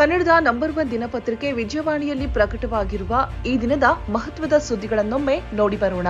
ಕನ್ನಡದ number one ದಿನಪತ್ರಿಕೆ ವಿಜಯವಾಣಿಯಲ್ಲಿ ಪ್ರಕಟವಾಗಿರುವ ಈ ದಿನದ ಮಹತ್ವದ ಸುದ್ದಿಗಳನ್ನೊಮ್ಮೆ ನೋಡಿ ಬರೋಣ.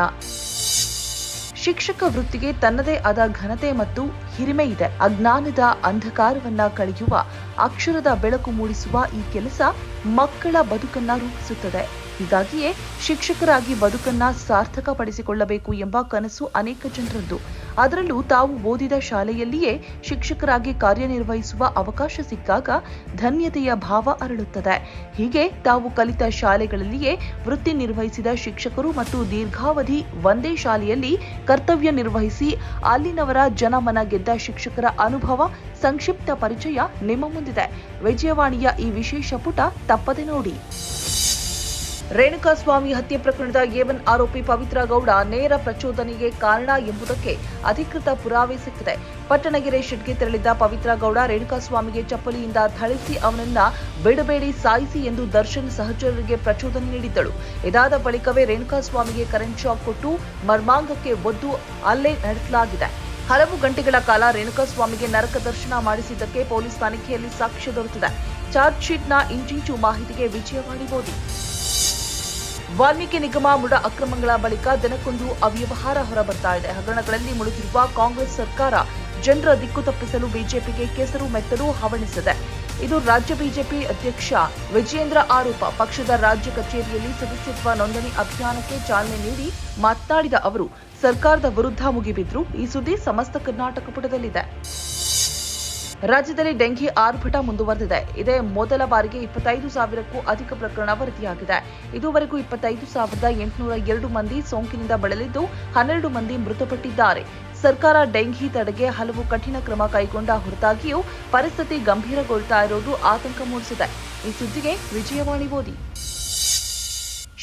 ಶಿಕ್ಷಕ ವೃತ್ತಿಗೆ ತನ್ನದೇ ಆದ ಘನತೆ ಮತ್ತು ಹಿರಿಮೆ ಇದೆ. ಅಜ್ಞಾನದ ಅಂಧಕಾರವನ್ನ ಕಳೆಯುವ, ಅಕ್ಷರದ ಬೆಳಕು ಮೂಡಿಸುವ ಈ ಕೆಲಸ ಮಕ್ಕಳ ಬದುಕನ್ನ ರೂಪಿಸುತ್ತದೆ. ಹೀಗಾಗಿಯೇ ಶಿಕ್ಷಕರಾಗಿ ಬದುಕನ್ನ ಸಾರ್ಥಕಪಡಿಸಿಕೊಳ್ಳಬೇಕು ಎಂಬ ಕನಸು ಅನೇಕ ಜನರದ್ದು. ಅದರಲ್ಲೂ ತಾವು ಓದಿದ ಶಾಲೆಯಲ್ಲಿಯೇ ಶಿಕ್ಷಕರಾಗಿ ಕಾರ್ಯನಿರ್ವಹಿಸುವ ಅವಕಾಶ ಸಿಕ್ಕಾಗ ಧನ್ಯತೆಯ ಭಾವ ಅರಳುತ್ತದೆ. ಹೀಗೆ ತಾವು ಕಲಿತ ಶಾಲೆಗಳಲ್ಲಿಯೇ ವೃತ್ತಿ ನಿರ್ವಹಿಸಿದ ಶಿಕ್ಷಕರು ಮತ್ತು ದೀರ್ಘಾವಧಿ ಒಂದೇ ಶಾಲೆಯಲ್ಲಿ ಕರ್ತವ್ಯ ನಿರ್ವಹಿಸಿ ಅಲ್ಲಿನವರ ಜನಮನ ಗೆದ್ದ ಶಿಕ್ಷಕರ ಅನುಭವ, ಸಂಕ್ಷಿಪ್ತ ಪರಿಚಯ ನಿಮ್ಮ ಮುಂದಿದೆ. ವಿಜಯವಾಣಿಯ ಈ ವಿಶೇಷ ಪುಟ ತಪ್ಪದೆ ನೋಡಿ. ರೇಣುಕಾಸ್ವಾಮಿ ಹತ್ಯೆ ಪ್ರಕರಣದ ಏವನ್ ಆರೋಪಿ ಪವಿತ್ರ ಗೌಡ ನೇರ ಪ್ರಚೋದನೆಗೆ ಕಾರಣ ಎಂಬುದಕ್ಕೆ ಅಧಿಕೃತ ಪುರಾವೆ ಸಿಕ್ಕಿದೆ. ಪಟ್ಟಣಗೆರೆ ಶೆಡ್ಗೆ ತೆರಳಿದ್ದ ಪವಿತ್ರ ಗೌಡ ರೇಣುಕಾಸ್ವಾಮಿಗೆ ಚಪ್ಪಲಿಯಿಂದ ಥಳಿಸಿ ಅವನನ್ನ ಬಿಡಬೇಡಿ ಸಾಯಿಸಿ ಎಂದು ದರ್ಶನ್ ಸಹಚರರಿಗೆ ಪ್ರಚೋದನೆ ನೀಡಿದ್ದಳು. ಇದಾದ ಬಳಿಕವೇ ರೇಣುಕಾಸ್ವಾಮಿಗೆ ಕರೆಂಟ್ ಶಾಕ್ ಕೊಟ್ಟು ಮರ್ಮಾಂಗಕ್ಕೆ ಒದ್ದು ಅಲ್ಲೇ ನಡೆಸಲಾಗಿದೆ. ಹಲವು ಗಂಟೆಗಳ ಕಾಲ ರೇಣುಕಾಸ್ವಾಮಿಗೆ ನರಕ ದರ್ಶನ ಮಾಡಿಸಿದ್ದಕ್ಕೆ ಪೊಲೀಸ್ ತನಿಖೆಯಲ್ಲಿ ಸಾಕ್ಷ್ಯ ದೊರೆತಿದೆ. ಚಾರ್ಜ್ ಶೀಟ್ನ ಇಂಚಿಂಚು ಮಾಹಿತಿಗೆ ವಿಜಯವಾಡಿ ಓದಿ ವಾಲ್ಮೀಕಿ ನಿಗಮ ಮುಡ ಅಕ್ರಮಗಳ ಬಳಿಕ ದಿನಕ್ಕೊಂದು ಅವ್ಯವಹಾರ ಹೊರಬರ್ತಾ ಇದೆ. ಹಗರಣಗಳಲ್ಲಿ ಮುಳುಗಿರುವ ಕಾಂಗ್ರೆಸ್ ಸರ್ಕಾರ ಜನರ ದಿಕ್ಕು ತಪ್ಪಿಸಲು ಬಿಜೆಪಿಗೆ ಕೆಸರು ಮೆತ್ತಲು ಹವಣಿಸಿದೆ. ಇದು ರಾಜ್ಯ ಬಿಜೆಪಿ ಅಧ್ಯಕ್ಷ ವಿಜಯೇಂದ್ರ ಆರೋಪ. ಪಕ್ಷದ ರಾಜ್ಯ ಕಚೇರಿಯಲ್ಲಿ ಸದಸ್ಯತ್ವ ನೋಂದಣಿ ಅಭಿಯಾನಕ್ಕೆ ಚಾಲನೆ ನೀಡಿ ಮಾತನಾಡಿದ ಅವರು, ಸರ್ಕಾರದ ವಿರುದ್ಧ ಮುಗಿಬಿದ್ರು ಈ ಸುದ್ದಿ ಸಮಸ್ತ ಕರ್ನಾಟಕ ಪುಟದಲ್ಲಿದೆ. ರಾಜ್ಯದಲ್ಲಿ ಡೆಂಘಿ ಆರ್ಭಟ ಮುಂದುವರೆದಿದೆ. ಇದೇ ಮೊದಲ ಬಾರಿಗೆ ಇಪ್ಪತ್ತೈದು ಸಾವಿರಕ್ಕೂ ಅಧಿಕ ಪ್ರಕರಣ ವರದಿಯಾಗಿದೆ. ಇದುವರೆಗೂ ಇಪ್ಪತ್ತೈದು ಸಾವಿರದ ಎಂಟುನೂರ ಎರಡು ಮಂದಿ ಸೋಂಕಿನಿಂದ ಬಳಲಿದ್ದು ಹನ್ನೆರಡು ಮಂದಿ ಮೃತಪಟ್ಟಿದ್ದಾರೆ. ಸರ್ಕಾರ ಡೆಂಘಿ ತಡೆಗೆ ಹಲವು ಕಠಿಣ ಕ್ರಮ ಕೈಗೊಂಡ ಹೊರತಾಗಿಯೂ ಪರಿಸ್ಥಿತಿ ಗಂಭೀರಗೊಳ್ತಾ ಇರೋದು ಆತಂಕ ಮೂಡಿಸಿದೆ. ಈ ಸುದ್ದಿಗೆ ವಿಜಯವಾಣಿ ಓದಿ.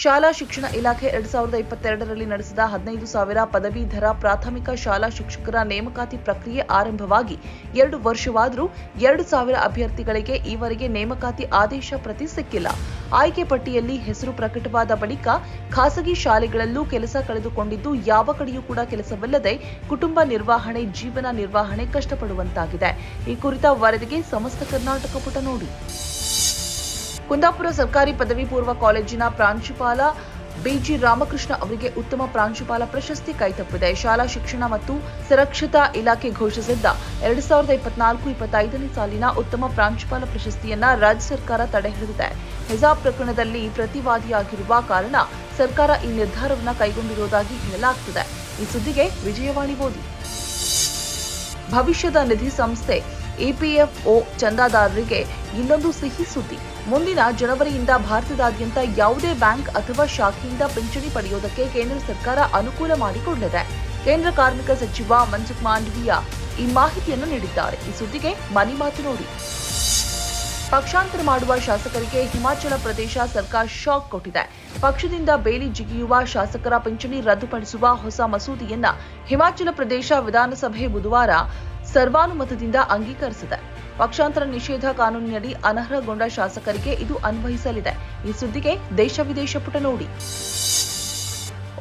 ಶಾಲಾ ಶಿಕ್ಷಣ ಇಲಾಖೆ ಎರಡ್ ಸಾವಿರದ ಇಪ್ಪತ್ತೆರಡರಲ್ಲಿ ನಡೆಸಿದ ಹದಿನೈದು ಸಾವಿರ ಪದವೀಧರ ಪ್ರಾಥಮಿಕ ಶಾಲಾ ಶಿಕ್ಷಕರ ನೇಮಕಾತಿ ಪ್ರಕ್ರಿಯೆ ಆರಂಭವಾಗಿ ಎರಡು ವರ್ಷವಾದರೂ ಎರಡು ಸಾವಿರ ಅಭ್ಯರ್ಥಿಗಳಿಗೆ ಈವರೆಗೆ ನೇಮಕಾತಿ ಆದೇಶ ಪ್ರತಿ ಸಿಕ್ಕಿಲ್ಲ. ಆಯ್ಕೆ ಪಟ್ಟಿಯಲ್ಲಿ ಹೆಸರು ಪ್ರಕಟವಾದ ಬಳಿಕ ಖಾಸಗಿ ಶಾಲೆಗಳಲ್ಲೂ ಕೆಲಸ ಕಳೆದುಕೊಂಡಿದ್ದು ಯಾವ ಕಡೆಯೂ ಕೂಡ ಕೆಲಸವಿಲ್ಲದೆ ಕುಟುಂಬ ನಿರ್ವಹಣೆ, ಜೀವನ ನಿರ್ವಹಣೆ ಕಷ್ಟಪಡುವಂತಾಗಿದೆ. ಈ ಕುರಿತ ವರದಿಗೆ ಸಮಸ್ತ ಕರ್ನಾಟಕ ಪುಟ ನೋಡಿ. ಕುಂದಾಪುರ ಸರ್ಕಾರಿ ಪದವಿ ಪೂರ್ವ ಕಾಲೇಜಿನ ಪ್ರಾಂಶುಪಾಲ ಬಿಜಿ ರಾಮಕೃಷ್ಣ ಅವರಿಗೆ ಉತ್ತಮ ಪ್ರಾಂಶುಪಾಲ ಪ್ರಶಸ್ತಿ ಕೈತಪ್ಪಿದೆ ಶಾಲಾ ಶಿಕ್ಷಣ ಮತ್ತು ಸುರಕ್ಷತಾ ಇಲಾಖೆ ಘೋಷಿಸಿದ್ದ ಎರಡ್ ಸಾವಿರದ ಇಪ್ಪತ್ನಾಲ್ಕು ಇಪ್ಪತ್ತೈದನೇ ಸಾಲಿನ ಉತ್ತಮ ಪ್ರಾಂಶುಪಾಲ ಪ್ರಶಸ್ತಿಯನ್ನ ರಾಜ್ಯ ಸರ್ಕಾರ ತಡೆ ಹಿಡಿದಿದೆ. ಹಿಜಾಬ್ ಪ್ರಕರಣದಲ್ಲಿ ಪ್ರತಿವಾದಿಯಾಗಿರುವ ಕಾರಣ ಸರ್ಕಾರ ಈ ನಿರ್ಧಾರವನ್ನು ಕೈಗೊಂಡಿರುವುದಾಗಿ ಹೇಳಲಾಗುತ್ತಿದೆ ಈ ಸುದ್ದಿಗೆ ವಿಜಯವಾಣಿ ಓದಿ. ಭವಿಷ್ಯದ ನಿಧಿ ಸಂಸ್ಥೆ ಇಪಿಎಫ್ಒ ಚಂದಾದಾರರಿಗೆ ಇನ್ನೊಂದು ಸಿಹಿ ಸುದ್ದಿ. ಮುಂದಿನ ಜನವರಿಯಿಂದ ಭಾರತದಾದ್ಯಂತ ಯಾವುದೇ ಬ್ಯಾಂಕ್ ಅಥವಾ ಶಾಖೆಯಿಂದ ಪಿಂಚಣಿ ಪಡೆಯುವುದಕ್ಕೆ ಕೇಂದ್ರ ಸರ್ಕಾರ ಅನುಕೂಲ ಮಾಡಿಕೊಂಡಿದೆ. ಕೇಂದ್ರ ಕಾರ್ಮಿಕ ಸಚಿವ ಮನ್ಸುಖ್ ಮಾಂಡವೀಯ ಈ ಮಾಹಿತಿಯನ್ನು ನೀಡಿದ್ದಾರೆ. ಈ ಸುದ್ದಿಗೆ ಮನಿ ಮಾತು ನೋಡಿ. ಪಕ್ಷಾಂತರ ಮಾಡುವ ಶಾಸಕರಿಗೆ ಹಿಮಾಚಲ ಪ್ರದೇಶ ಸರ್ಕಾರ ಶಾಕ್ ಕೊಟ್ಟಿದೆ. ಪಕ್ಷದಿಂದ ಬೇಲಿ ಜಿಗಿಯುವ ಶಾಸಕರ ಪಿಂಚಣಿ ರದ್ದುಪಡಿಸುವ ಹೊಸ ಮಸೂದೆಯನ್ನ ಹಿಮಾಚಲ ಪ್ರದೇಶ ವಿಧಾನಸಭೆ ಬುಧವಾರ ಸರ್ವಾನುಮತದಿಂದ ಅಂಗೀಕರಿಸಿದೆ. ಪಕ್ಷಾಂತರ ನಿಷೇಧ ಕಾನೂನಿನಡಿ ಅನರ್ಹಗೊಂಡ ಶಾಸಕರಿಗೆ ಇದು ಅನ್ವಯಿಸಲಿದೆ. ಈ ಸುದ್ದಿಗೆ ದೇಶ ವಿದೇಶ ಪುಟ ನೋಡಿ.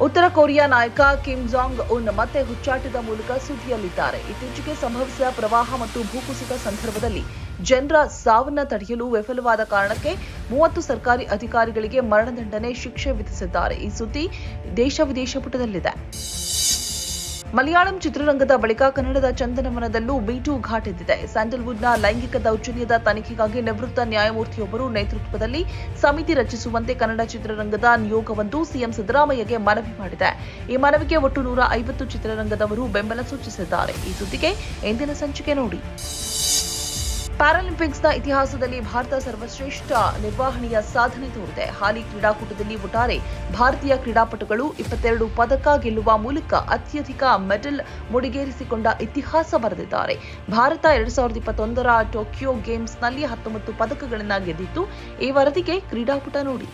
ಉತ್ತರ ಕೊರಿಯಾ ನಾಯಕ ಕಿಮ್ ಜಾಂಗ್ ಉನ್ ಮತ್ತೆ ಹುಚ್ಚಾಟದ ಮೂಲಕ ಸುದ್ದಿಯಲ್ಲಿದ್ದಾರೆ. ಇತ್ತೀಚೆಗೆ ಸಂಭವಿಸಿದ ಪ್ರವಾಹ ಮತ್ತು ಭೂಕುಸಿತ ಸಂದರ್ಭದಲ್ಲಿ ಜನರ ಸಾವನ್ನ ತಡೆಯಲು ವಿಫಲವಾದ ಕಾರಣಕ್ಕೆ ಮೂವತ್ತು ಸರ್ಕಾರಿ ಅಧಿಕಾರಿಗಳಿಗೆ ಮರಣದಂಡನೆ ಶಿಕ್ಷೆ ವಿಧಿಸಿದ್ದಾರೆ. ಈ ಸುದ್ದಿ ದೇಶ ವಿದೇಶ ಪುಟದಲ್ಲಿದೆ. ಮಲಯಾಳಂ ಚಿತ್ರರಂಗದ ಬಳಿಕ ಕನ್ನಡದ ಚಂದನವನದಲ್ಲೂ ಬಿಟು ಘಾಟ್ ಎದ್ದಿದೆ. ಸ್ಯಾಂಡಲ್ವುಡ್ನ ಲೈಂಗಿಕ ದೌರ್ಜನ್ಯದ ತನಿಖೆಗಾಗಿ ನಿವೃತ್ತ ನ್ಯಾಯಮೂರ್ತಿಯೊಬ್ಬರು ನೇತೃತ್ವದಲ್ಲಿ ಸಮಿತಿ ರಚಿಸುವಂತೆ ಕನ್ನಡ ಚಿತ್ರರಂಗದ ನಿಯೋಗವೊಂದು ಸಿಎಂ ಸಿದ್ದರಾಮಯ್ಯಗೆ ಮನವಿ ಮಾಡಿದೆ. ಈ ಮನವಿಗೆ ಒಟ್ಟು ನೂರ ಐವತ್ತು ಚಿತ್ರರಂಗದವರು ಬೆಂಬಲ ಸೂಚಿಸಿದ್ದಾರೆ. ಈ ಸುದ್ದಿಗೆ ಎಂದಿನ ಸಂಚಿಕೆ ನೋಡಿ. ಪ್ಯಾರಾಲಿಂಪಿಕ್ಸ್ನ ಇತಿಹಾಸದಲ್ಲಿ ಭಾರತ ಸರ್ವಶ್ರೇಷ್ಠ ನಿರ್ವಹಣೆಯ ಸಾಧನೆ ತೋರಿದೆ. ಹಾಲಿ ಕ್ರೀಡಾಕೂಟದಲ್ಲಿ ಒಟ್ಟಾರೆ ಭಾರತೀಯ ಕ್ರೀಡಾಪಟುಗಳು ಇಪ್ಪತ್ತೆರಡು ಪದಕ ಗೆಲ್ಲುವ ಮೂಲಕ ಅತ್ಯಧಿಕ ಮೆಡಲ್ ಮುಡಿಗೇರಿಸಿಕೊಂಡ ಇತಿಹಾಸ ಬರೆದಿದ್ದಾರೆ. ಭಾರತ ಎರಡ್ ಸಾವಿರದ ಇಪ್ಪತ್ತೊಂದರ ಟೋಕಿಯೋ ಗೇಮ್ಸ್ನಲ್ಲಿ ಹತ್ತೊಂಬತ್ತು ಪದಕಗಳನ್ನು ಗೆದ್ದಿತ್ತು. ಈ ವರದಿಗೆ ಕ್ರೀಡಾಕೂಟ ನೋಡಿ.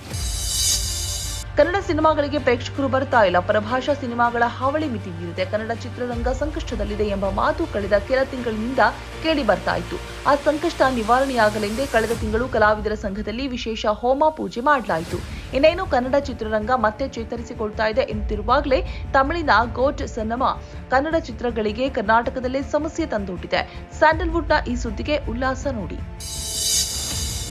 ಕನ್ನಡ ಸಿನಿಮಾಗಳಿಗೆ ಪ್ರೇಕ್ಷಕರು ಬರ್ತಾ ಇಲ್ಲ. ಪರಭಾಷಾ ಸಿನಿಮಾಗಳ ಹಾವಳಿ ಮಿತಿ ಮೀರಿದೆ. ಕನ್ನಡ ಚಿತ್ರರಂಗ ಸಂಕಷ್ಟದಲ್ಲಿದೆ ಎಂಬ ಮಾತು ಕಳೆದ ಕೆಲ ತಿಂಗಳಿನಿಂದ ಕೇಳಿ ಬರ್ತಾ ಇತ್ತು. ಆ ಸಂಕಷ್ಟ ನಿವಾರಣೆಯಾಗಲೆಂದೇ ಕಳೆದ ತಿಂಗಳು ಕಲಾವಿದರ ಸಂಘದಲ್ಲಿ ವಿಶೇಷ ಹೋಮ ಪೂಜೆ ಮಾಡಲಾಯಿತು. ಇನ್ನೇನು ಕನ್ನಡ ಚಿತ್ರರಂಗ ಮತ್ತೆ ಚೇತರಿಸಿಕೊಳ್ತಾ ಇದೆ ಎಂತಿರುವಾಗಲೇ ತಮಿಳಿನ ಗೋಟ್ ಸನ್ನಮ ಕನ್ನಡ ಚಿತ್ರಗಳಿಗೆ ಕರ್ನಾಟಕದಲ್ಲೇ ಸಮಸ್ಯೆ ತಂದೊಡ್ಡಿದೆ. ಸ್ಯಾಂಡಲ್ವುಡ್ನ ಈ ಸುದ್ದಿಗೆ ಉಲ್ಲಾಸ ನೋಡಿ.